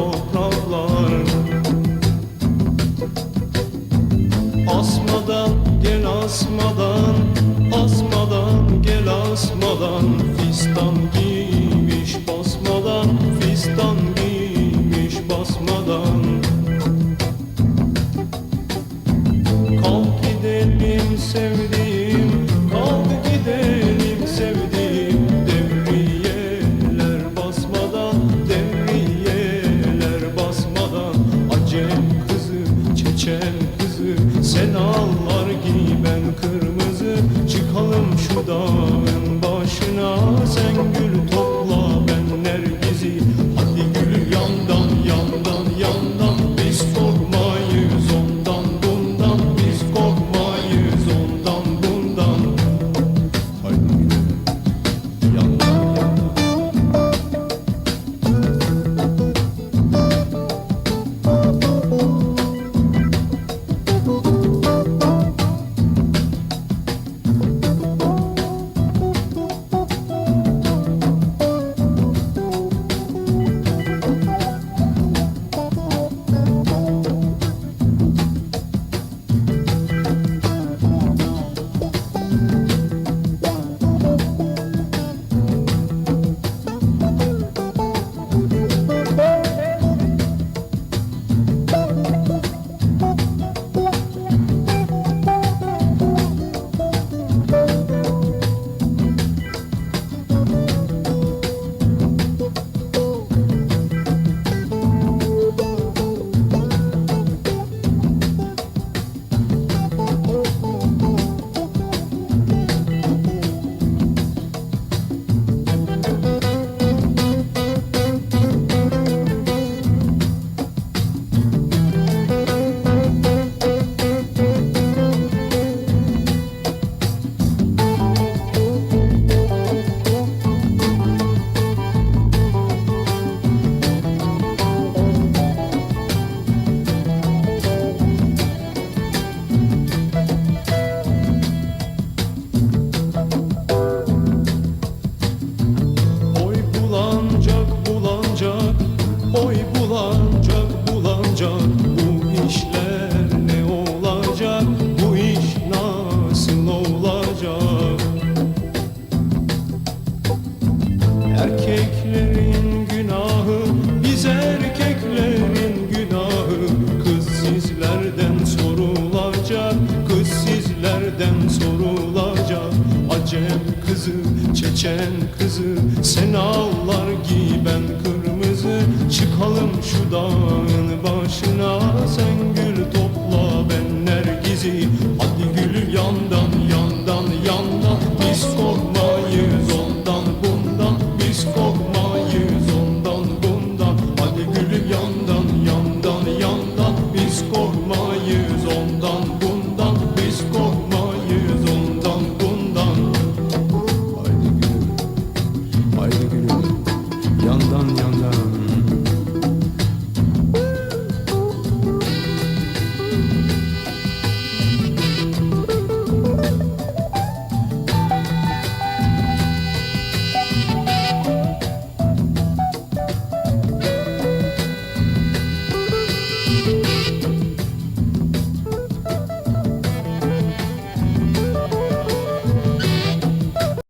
topraklar. Asmadan gel asmadan Asmadan gel asmadan. Fistan giymiş basmadan. Fistan giymiş basmadan. Kalk gidelim sevdiğim erkeklerin günahı Biz erkeklerin günahı. Kız sizlerden sorulacak Kız sizlerden sorulacak. Acem kızı, Çeçen kızı Sen ağlar giben kırmızı. Çıkalım şu dağın başına Sen gül topla ben nergizi.